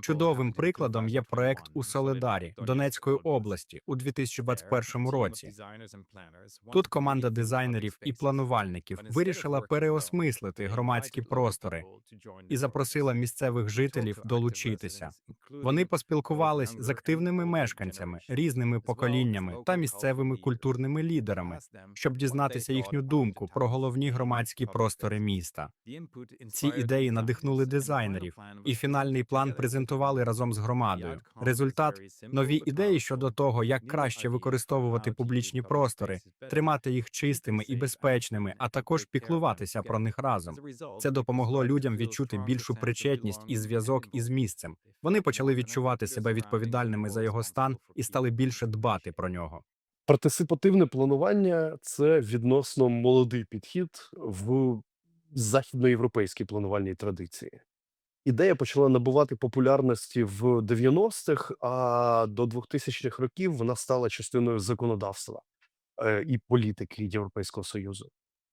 Чудовим прикладом є проект у Соледарі Донецької області у 2021 році. Тут команда дизайнерів і планувальників вирішила переосмислити громадські простори і запросила місцевих жителів долучитися. Вони поспілкувались з активними мешканцями, різними поколіннями та місцевими культурними лідерами, щоб дізнатися їхню думку про головні громадські простори міста. Ці ідеї надихнули дизайнерів, і фінальний план презентували разом з громадою. Результат нові ідеї щодо того, як краще використовувати публічні простори, тримати їх чистими і безпечними, а також піклуватися про них разом. Це допомогло людям відчути більшу причетність і зв'язок із місцем. Вони почали відчувати себе відповідальними за його стан і стали більше дбати про нього. Партисипативне планування це відносно молодий підхід в західноєвропейській планувальній традиції. Ідея почала набувати популярності в 90-х, а до 2000-х років вона стала частиною законодавства е, і політики Європейського Союзу.